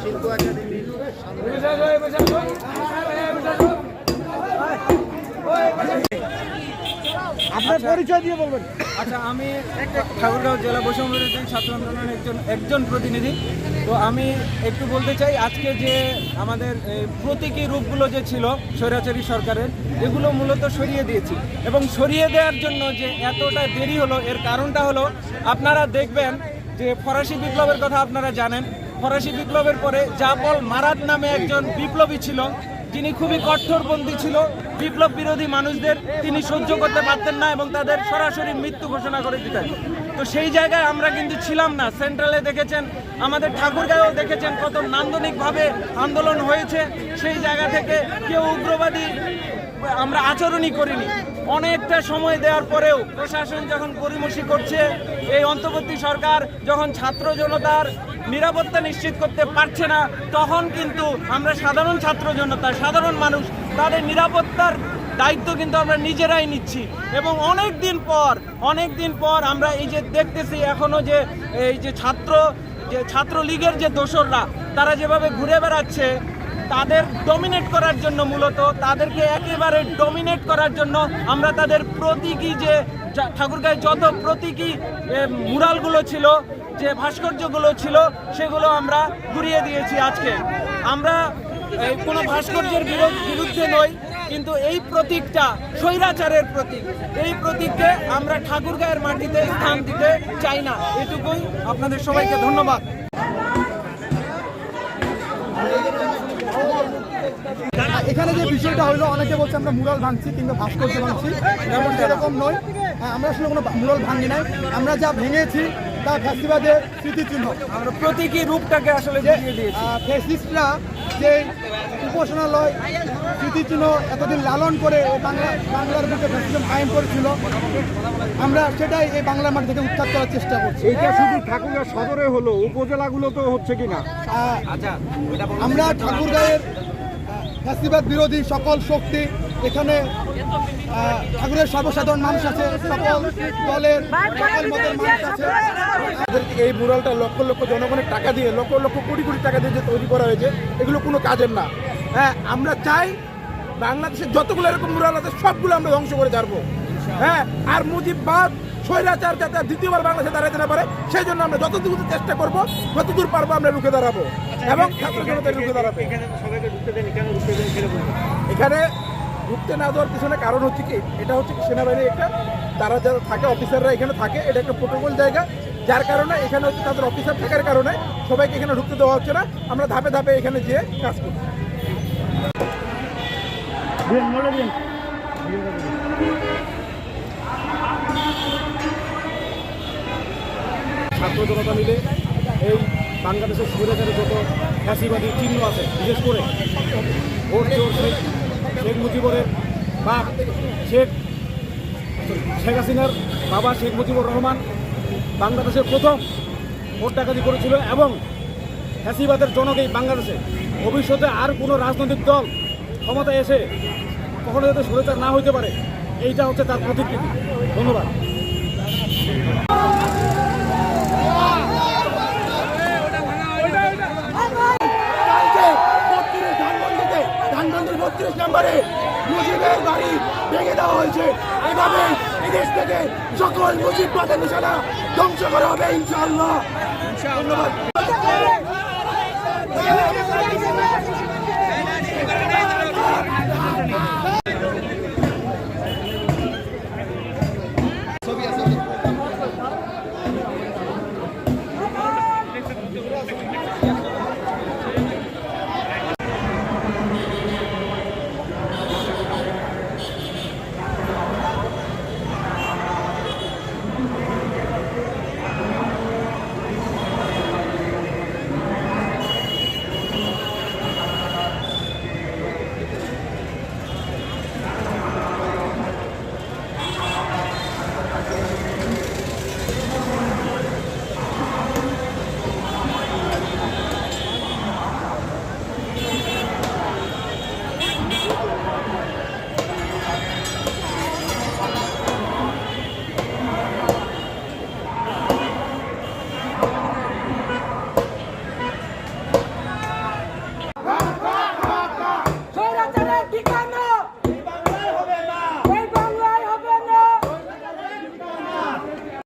শিল্প একাডেমি ওই আপনার পরিচয় দিয়ে বলবেন। আচ্ছা আমি ঠাকুরগাঁও জেলা বৈষম্য ছাত্র আন্দোলনের একজন একজন প্রতিনিধি। তো আমি একটু বলতে চাই আজকে যে আমাদের প্রতীকী রূপগুলো যে ছিল স্বৈরাচারী সরকারের এগুলো মূলত সরিয়ে দিয়েছি। এবং সরিয়ে দেওয়ার জন্য যে এতটা দেরি হলো এর কারণটা হলো আপনারা দেখবেন যে ফরাসি বিপ্লবের কথা আপনারা জানেন। ফরাসি বিপ্লবের পরে জাপল মারাত নামে একজন বিপ্লবী ছিল যিনি খুবই কঠোরপন্থী ছিল, বিপ্লব বিরোধী মানুষদের তিনি সহ্য করতে পারতেন না এবং তাদের সরাসরি মৃত্যু ঘোষণা করে দিতেন। তো সেই জায়গায় আমরা কিন্তু ছিলাম না। সেন্ট্রালে দেখেছেন, আমাদের ঠাকুরগাঁও দেখেছেন কত নান্দনিকভাবে আন্দোলন হয়েছে। সেই জায়গা থেকে কেউ উগ্রবাদী আমরা আচরণই করিনি। অনেকটা সময় দেওয়ার পরেও প্রশাসন যখন পরিমর্শি করছে, এই অন্তর্বর্তী সরকার যখন ছাত্র জনতার নিরাপত্তা নিশ্চিত করতে পারছে না, তখন কিন্তু আমরা সাধারণ ছাত্র জনতা, সাধারণ মানুষ, তাদের নিরাপত্তার দায়িত্ব কিন্তু আমরা নিজেরাই নিচ্ছি। এবং অনেক দিন পর অনেক দিন পর আমরা এই যে দেখতেছি এখনও যে এই যে ছাত্র, যে ছাত্রলীগের যে দোসররা, তারা যেভাবে ঘুরে বেড়াচ্ছে, তাদের ডমিনেট করার জন্য মূলত, তাদেরকে একেবারে ডমিনেট করার জন্য আমরা তাদের প্রতীকী যে ঠাকুরগাঁয় যত প্রতীকী মুরালগুলো ছিল যে ভাস্কর্যগুলো ছিল সেগুলো আমরা ঘুরিয়ে দিয়েছি আজকে। আমরা কোনো ভাস্কর্যের বিরো- বিরুদ্ধে নই কিন্তু এই প্রতীকটা স্বৈরাচারের প্রতীক। এই প্রতীককে আমরা ঠাকুরগাঁয়ের মাটিতে স্থান দিতে চাই না। এটুকুই আপনাদের সবাইকে ধন্যবাদ। এখানে যে বিষয়টা হলো অনেকে বলছে আমরা মুরাল ভাঙছি কিংবা ভাস্কর্য ভাঙছি এমন এরকম নয়। হ্যাঁ, আমরা আসলে কোনো মুরাল ভাঙি নাই। আমরা যা ভেঙেছি তা ফ্যাসিবাদের স্মৃতিচিহ্ন। আমরা প্রতীকী রূপটাকে আসলে ঘুরিয়ে ফ্যাসিস্টরা যে উপাসনালয় স্মৃতিচিহ্ন এতদিন লালন করে বাংলা বাংলার বুকে ফ্যাসিজম কায়েম করেছিল আমরা সেটাই এই বাংলার মাটি থেকে উত্থান করার চেষ্টা করছি। এইটা শুধু ঠাকুরগাঁ সদরে হলো উপজেলাগুলো তো হচ্ছে কিনা? আমরা ঠাকুরগাঁয়ের ফ্যাসিবাদ বিরোধী সকল শক্তি এখানে ঠাকুরের সর্বসাধারণ মানুষ আছে সকল দলের সকল মতের মানুষ আছে। এই মুরালটা লক্ষ লক্ষ জনগণের টাকা দিয়ে লক্ষ লক্ষ কোটি কোটি টাকা দিয়ে যে তৈরি করা হয়েছে এগুলো কোনো কাজের না। হ্যাঁ আমরা চাই বাংলাদেশের যতগুলো এরকম মুরাল আছে সবগুলো আমরা ধ্বংস করে ছাড়বো। হ্যাঁ আর মুজিববাদ স্বৈরাচার যাতে দ্বিতীয়বার বাংলাদেশে দাঁড়াতে না পারে সেই জন্য আমরা যতদূর চেষ্টা করব যতদূর পারব আমরা রুখে দাঁড়াবো। এবং ছাত্র জনতা রুখে দাঁড়াবো। এখানে ঢুকতে না দেওয়ার পিছনে কারণ হচ্ছে কি, এটা হচ্ছে সেনাবাহিনী একটা, তারা যারা থাকে, অফিসাররা এখানে থাকে, এটা একটা প্রোটোকল জায়গা। যার কারণে এখানে হচ্ছে তাদের অফিসার থাকার কারণে সবাইকে এখানে ঢুকতে দেওয়া হচ্ছে না। আমরা ধাপে ধাপে এখানে যেয়ে কাজ করছি। ছাত্র জনতা মিলে এই বাংলাদেশের সুবিধাচারে যত ফ্যাসিবাদী চিহ্ন আছে, বিশেষ করে ভোট শেখ মুজিবরের বাপ শেখ শেখ হাসিনার বাবা শেখ মুজিবুর রহমান বাংলাদেশের প্রথম ভোট ডাকাতি করেছিল এবং ফ্যাসিবাদের জনক এই বাংলাদেশে। ভবিষ্যতে আর কোনো রাজনৈতিক দল ক্ষমতায় এসে কখনো যাতে সরে না হইতে পারে, এইটা হচ্ছে তার প্রতিকৃতি। ধন্যবাদ। বত্রিশ নম্বরে মুজিবের বাড়ি ভেঙে দেওয়া হয়েছে। এভাবে এদেশ থেকে সকল মুজিব মুজিববাদের নিশানা ধ্বংস করা হবে, ইনশাআল্লাহ। ধন্যবাদ।